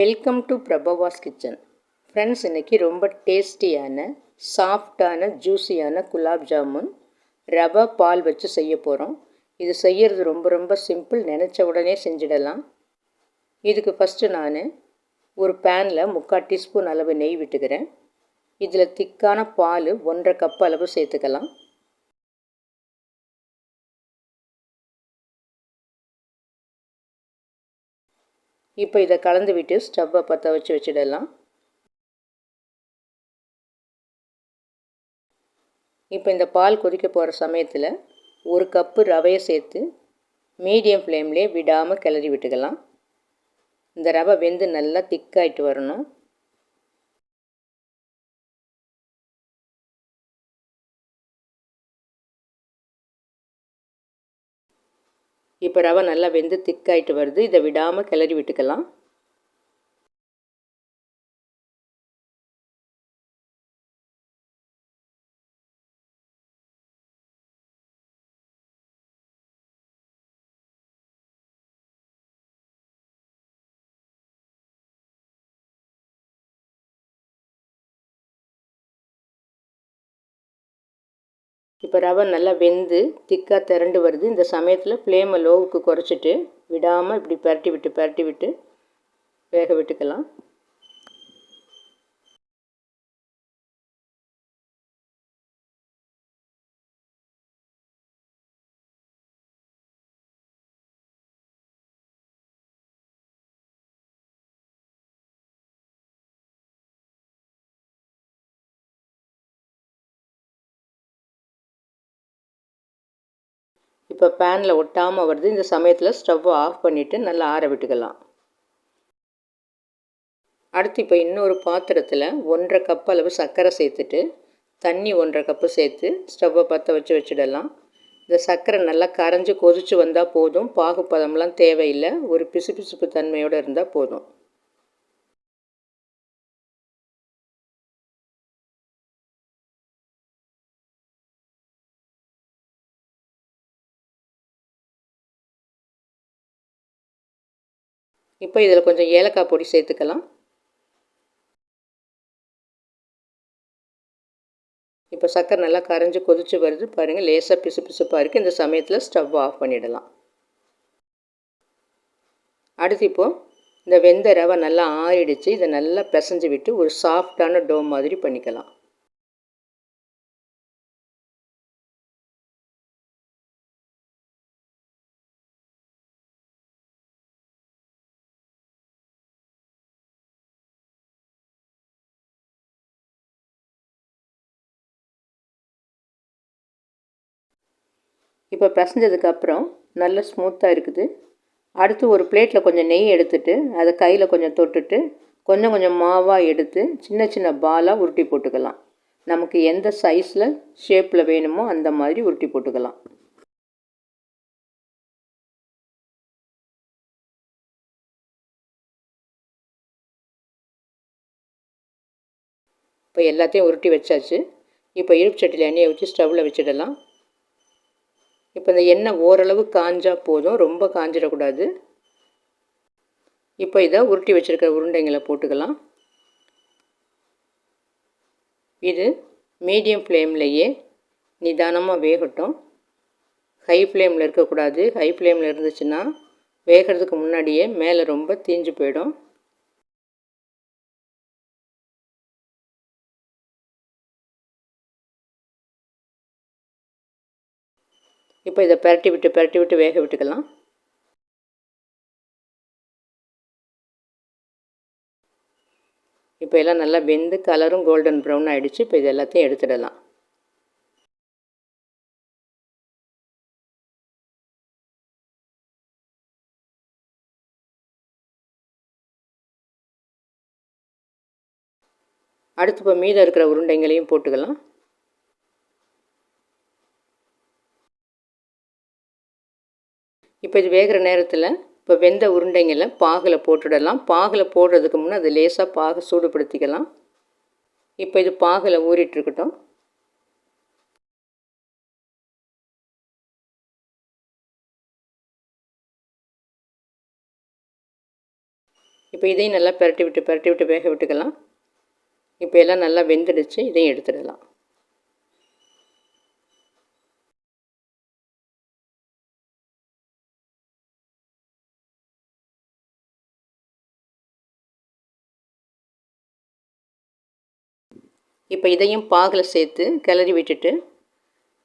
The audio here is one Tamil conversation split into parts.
Welcome to Prabhavas kitchen friends இன்றைக்கி ரொம்ப டேஸ்டியான சாஃப்டான ஜூஸியான குலாப் ஜாமுன் ரவா பால் வச்சு செய்ய போகிறோம் இது செய்கிறது ரொம்ப ரொம்ப சிம்பிள் நினச்ச உடனே செஞ்சிடலாம். இதுக்கு ஃபஸ்ட்டு நான் ஒரு பேனில் முக்கால் டீஸ்பூன் அளவு நெய் விட்டுக்கிறேன். இதில் திக்கான பால் ஒன்றரை கப் அளவு சேர்த்துக்கலாம். இப்போ இதை கலந்து விட்டு ஸ்டவ்வை பற்ற வச்சு வச்சிடலாம். இப்போ இந்த பால் கொதிக்க போகிற சமயத்தில் ஒரு கப்பு ரவையை சேர்த்து மீடியம் ஃப்ளேம்லேயே விடாமல் கிளறி விட்டுக்கலாம். இந்த ரவை வெந்து நல்லா திக்காயிட்டு வரணும். இப்போ ரவை நல்லா வெந்து திக்காயிட்டு வருது. இதை விடாமல் கிளறி விட்டுக்கலாம். இப்போ ரவை நல்லா வெந்து திக்காக திரண்டு வருது. இந்த சமயத்தில் ஃப்ளேமை லோவுக்கு குறைச்சிட்டு விடாமல் இப்படி பரட்டி விட்டு பரட்டி விட்டு வேக விட்டுக்கலாம். இப்போ பேனில் ஒட்டாமல் வருது. இந்த சமயத்தில் ஸ்டவ்வை ஆஃப் பண்ணிவிட்டு நல்லா ஆற விட்டுக்கலாம். அடுத்து இப்போ இன்னொரு பாத்திரத்தில் ஒன்றரை கப் அளவு சர்க்கரை சேர்த்துட்டு தண்ணி ஒன்றரை கப்பு சேர்த்து ஸ்டவ்வை பற்ற வச்சு வச்சிடலாம். இந்த சர்க்கரை நல்லா கரைஞ்சி கொதித்து வந்தால் போதும். பாகுப்பதம்லாம் தேவையில்லை. ஒரு பிசு பிசுப்பு தன்மையோடு இருந்தால் போதும். இப்போ இதில் கொஞ்சம் ஏலக்காய் பொடி சேர்த்துக்கலாம். இப்போ சக்கரை நல்லா கரைஞ்சி கொதித்து வருது. பாருங்கள் லேசாக பிசு பிசுப்பாக இருக்குது இந்த சமயத்தில் ஸ்டவ் ஆஃப் பண்ணிடலாம். அடுத்து இப்போது இந்த வெந்த ரவை நல்லா ஆறிடுச்சு. இதை நல்லா பிசைஞ்சு விட்டு ஒரு சாஃப்டான டோ மாதிரி பண்ணிக்கலாம். இப்போ பிசைஞ்சதுக்கப்புறம் நல்ல ஸ்மூத்தாக இருக்குது. அடுத்து ஒரு பிளேட்டில் கொஞ்சம் நெய் எடுத்துட்டு அதை கையில் கொஞ்சம் தொட்டுட்டு கொஞ்சம் கொஞ்சம் மாவாக எடுத்து சின்ன சின்ன பாலாக உருட்டி போட்டுக்கலாம். நமக்கு எந்த சைஸில் ஷேப்பில் வேணுமோ அந்த மாதிரி உருட்டி போட்டுக்கலாம். இப்போ எல்லாத்தையும் உருட்டி வச்சாச்சு. இப்போ இருப்பு சட்டியில் எண்ணெயை வச்சு ஸ்டவ்வில் வச்சிடலாம். இப்போ இந்த எண்ணெய் ஓரளவு காஞ்சால் போதும் ரொம்ப காஞ்சிடக்கூடாது. இப்போ இதை உருட்டி வச்சுருக்கிற உருண்டைங்களை போட்டுக்கலாம். இது மீடியம் ஃப்ளேம்லேயே நிதானமாக வேகட்டும். ஹை ஃப்ளேமில் இருக்கக்கூடாது. ஹை ஃப்ளேமில் இருந்துச்சுன்னா வேகிறதுக்கு முன்னாடியே மேலே ரொம்ப தீஞ்சு போயிடும். இப்போ இதை பெரட்டி விட்டு பெரட்டி விட்டு வேக விட்டுக்கலாம். இப்போ எல்லாம் நல்லா வெந்து கலரும் கோல்டன் ப்ரௌன் ஆகிடுச்சு இப்போ இது எல்லாத்தையும் எடுத்துடலாம். அடுத்து இப்போ மீதம் இருக்கிற உருண்டைங்களையும் போட்டுக்கலாம். இப்போ இது வேகிற நேரத்தில் இப்போ வெந்த உருண்டைங்களை பாகில் போட்டுடலாம். பாகில் போடுறதுக்கு முன்னே அது லேசாக பாக சூடுபடுத்திக்கலாம். இப்போ இது பாகில் ஊறிட்டுருக்கட்டும் இப்போ இதையும் நல்லா பரட்டி விட்டு பரட்டி விட்டு வேக விட்டுக்கலாம். இப்போ எல்லாம் நல்லா வெந்துடுச்சு இதையும் எடுத்துடலாம். இப்போ இதையும் பாகில் சேர்த்து கிளறி விட்டுட்டு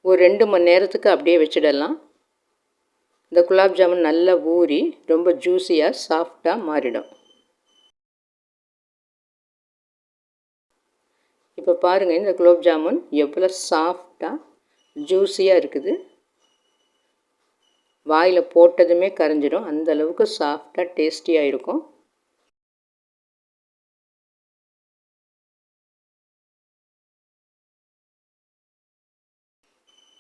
ஒரு ரெண்டு மணி நேரத்துக்கு அப்படியே வச்சிடலாம். இந்த குலாப் ஜாமுன் நல்லா ஊறி ரொம்ப ஜூஸியாக சாஃப்டாக மாறிடும். இப்போ பாருங்கள் இந்த குலோப் ஜாமுன் எவ்வளோ சாஃப்டாக ஜூஸியாக இருக்குது. வாயில் போட்டதுமே கரைஞ்சிடும் அந்த அளவுக்கு சாஃப்டாக டேஸ்டியாக இருக்கும்.